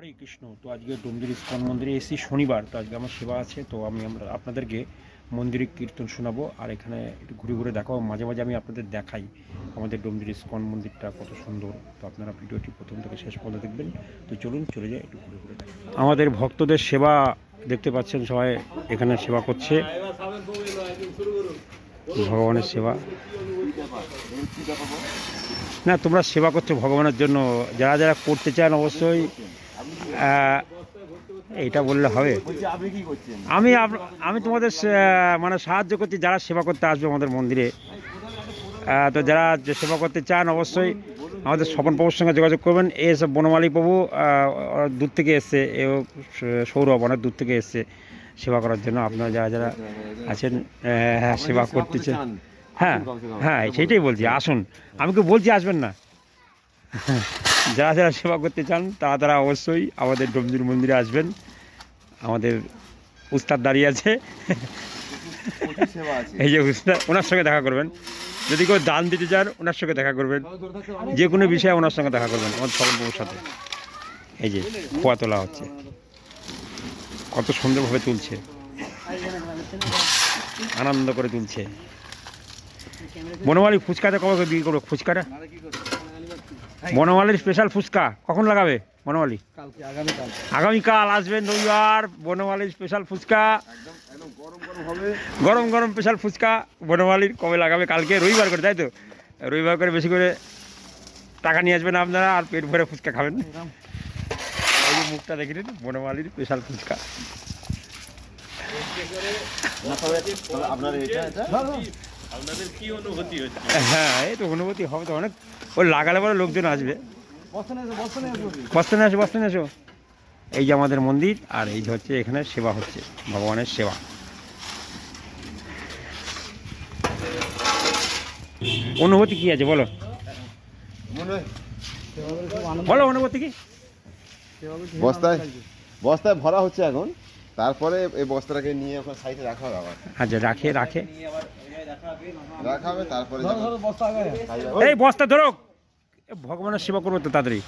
হরে কৃষ্ণ। তো আজকে ডোমজুর ইস্কন মন্দিরে এসি শনিবার, তো আজকে আমার সেবা আছে, তো আমি আমরা আপনাদেরকে মন্দিরে কীর্তন শোনাবো। আর এখানে একটু ঘুরে ঘুরে দেখাবো মাঝে মাঝে আমি আপনাদের দেখাই আমাদের ডোমজুর ইস্কন মন্দিরটা কত সুন্দর। তো আপনারা ভিডিওটি প্রথম থেকে শেষ পর্যন্ত দেখবেন। তো চলুন, চলে যাই, একটু ঘুরে ঘুরে আমাদের ভক্তদের সেবা দেখতে পাচ্ছেন সবাই, এখানে সেবা করছে। ভগবানের সেবা। না, তোমরা সেবা করছ ভগবানের জন্য। যারা যারা করতে চান অবশ্যই এইটা বললে হবে। আমি আমি তোমাদের মানে সাহায্য করছি যারা সেবা করতে আসবে আমাদের মন্দিরে তো যারা সেবা করতে চান অবশ্যই আমাদের স্বপন প্রভুর সঙ্গে যোগাযোগ করবেন। এ সব বনমালী প্রভু দূর থেকে এসছে সৌরভ অনেক দূর থেকে এসছে সেবা করার জন্য। আপনারা যারা যারা আছেন হ্যাঁ সেবা করতে চান। হ্যাঁ হ্যাঁ সেইটাই বলছি আসুন। আমি কি বলছি আসবেন না? যারা যারা সেবা করতে চান, তারা তারা অবশ্যই আমাদের ডোমজুর মন্দিরে আসবেন। আমাদের উস্তাদ দাঁড়িয়ে আছে। এই যে উস্তাদ, ওনার সঙ্গে দেখা করবেন। যদি কেউ দান দিতে চান, ওনার সঙ্গে দেখা করবেন। যে কোনো বিষয়ে ওনার সঙ্গে দেখা করবেন, আমাদের সকল বউর সাথে। এই যে, খোয়া তোলা হচ্ছে। কত সুন্দরভাবে তুলছে। আনন্দ করে তুলছে। বনমালী ফুচকাটা কবে বিক্রি করব? ফুচকাটা? বনমালীর স্পেশাল ফুচকা। কখন লাগাবে বনমালী? কালকে আগামীকাল আসবেন রবিবার বনমালীর স্পেশাল ফুচকা। একদম একদম গরম গরম হবে। গরম গরম স্পেশাল ফুচকা বনমালীর কবে লাগাবে কালকে? রবিবার করে তাই তো? রবিবার করে বেশি করে টাকা নিয়ে আসবেন আপনারা আর পেট ভরে ফুচকা খাবেন এই মুখটা দেখে নিন বনমালীর স্পেশাল ফুচকা। না তবে তবে আপনার এটা এটা হ্যাঁ এই তো অনুভূতি হবে তো অনেক। ওই লাগালে পরে লোকজন আসবে। বস্তা নিয়ে আসো বস্তা আসো এই যে আমাদের মন্দির আর এই যে হচ্ছে এখানে সেবা হচ্ছে ভগবানের সেবা। অনুভূতি কি আছে বলো? বলো অনুভূতি কি? বস্তায় বস্তায় ভরা হচ্ছে এখন। তারপরে এই বস্তাটাকে নিয়ে ওখানে সাইডে রাখা হবে আবার। আচ্ছা রাখে রাখে। রাখা হবে তারপরে। এই বস্তা ধরো। এ ভগবানের সেবা করব তো তাড়াতাড়ি।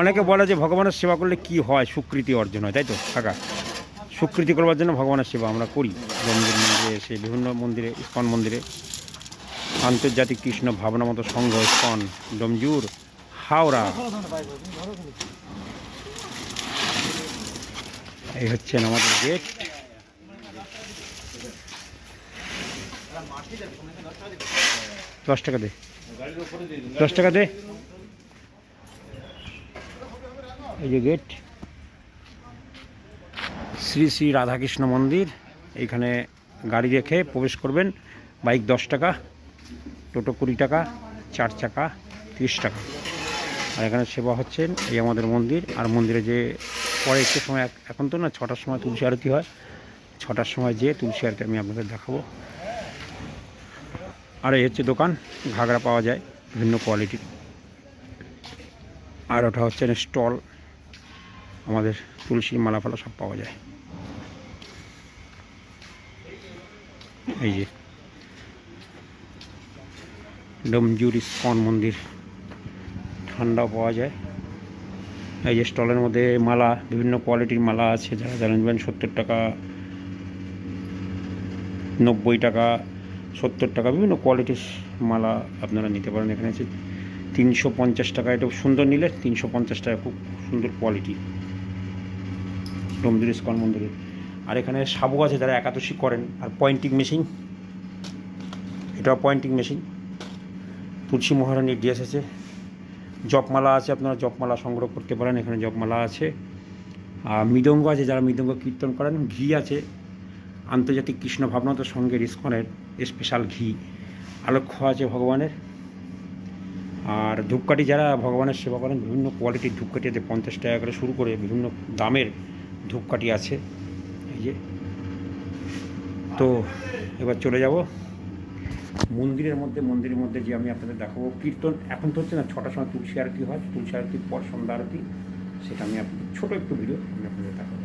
অনেকে বলে যে ভগবানের সেবা করলে কি হয়? সুকৃতি অর্জন হয় তাই তো? কাকা সুকৃতি করবার জন্য ভগবানের সেবা আমরা করি। মন্দির মন্দিরে এসে বিভিন্ন মন্দিরে ইস্কন মন্দিরে। আন্তর্জাতিক কৃষ্ণ ভাবনা মতো সংঘ ইস্কন ডমজুর। হাওড়া। এই হচ্ছেন আমাদের গেট দশ টাকা দে। দশ টাকা দে। এই যে গেট শ্রী শ্রী রাধাকৃষ্ণ মন্দির। এইখানে গাড়ি রেখে প্রবেশ করবেন। বাইক দশ টাকা টোটো কুড়ি টাকা চার চাকা তিরিশ টাকা। আর এখানে সেবা হচ্ছেন এই আমাদের মন্দির। আর মন্দিরে যে পরে একটু সময় এখন তো না, ছটার সময় তুলসী আরতি হয়। ছটার সময় যে তুলসী আরতি আমি আপনাদের দেখাবো। আর এই হচ্ছে দোকান, ঘাগরা পাওয়া যায়, বিভিন্ন কোয়ালিটির আর ওটা হচ্ছে স্টল, আমাদের তুলসী মালা ফালা সব পাওয়া যায়। এই যে ডমজুর ইস্কন মন্দির। ঠান্ডাও পাওয়া যায়। এই যে স্টলের মধ্যে মালা, বিভিন্ন কোয়ালিটির মালা আছে, যারা যারা নেবেন সত্তর টাকা, নব্বই টাকা, সত্তর টাকা, বিভিন্ন কোয়ালিটির মালা আপনারা নিতে পারেন। এখানে আছে তিনশো পঞ্চাশ টাকা। এটা সুন্দর নিলে তিনশো পঞ্চাশ টাকা, খুব সুন্দর কোয়ালিটি। ডোমজুর ইস্কন মন্দিরে। আর এখানে সাবু আছে, যারা একাদশী করেন। আর পয়েন্টিং মেশিন, এটাও পয়েন্টিং মেশিন। তুলসী মহারানীর ড্রেস আছে। জপমালা আছে, আপনারা জপমালা সংগ্রহ করতে পারেন, এখানে জপমালা আছে। আর মৃদঙ্গ আছে, যারা মৃদঙ্গ কীর্তন করেন, ঘি আছে। আন্তর্জাতিক কৃষ্ণ ভাবনাত সঙ্গের ইস্কনের স্পেশাল ঘি। আলক্ষ্য আছে ভগবানের। আর ধূপকাঠি যারা ভগবানের সেবা করেন, বিভিন্ন কোয়ালিটির ধূপকাঠি আছে, পঞ্চাশ টাকা করে শুরু করে বিভিন্ন দামের ধূপকাঠি আছে। এই যে। তো, এবার চলে যাব। মন্দিরের মধ্যে মন্দিরের মধ্যে যে আমি আপনাদের দেখাবো। কীর্তন এখন তো হচ্ছে না, ছটার সময় তুলসী আরতি হয়। তুলসী আরতির পর সন্ধ্যা আরতি, সেটা আমি আপনাদের, ছোটো একটু ভিডিও আমি আপনাদের দেখাবো।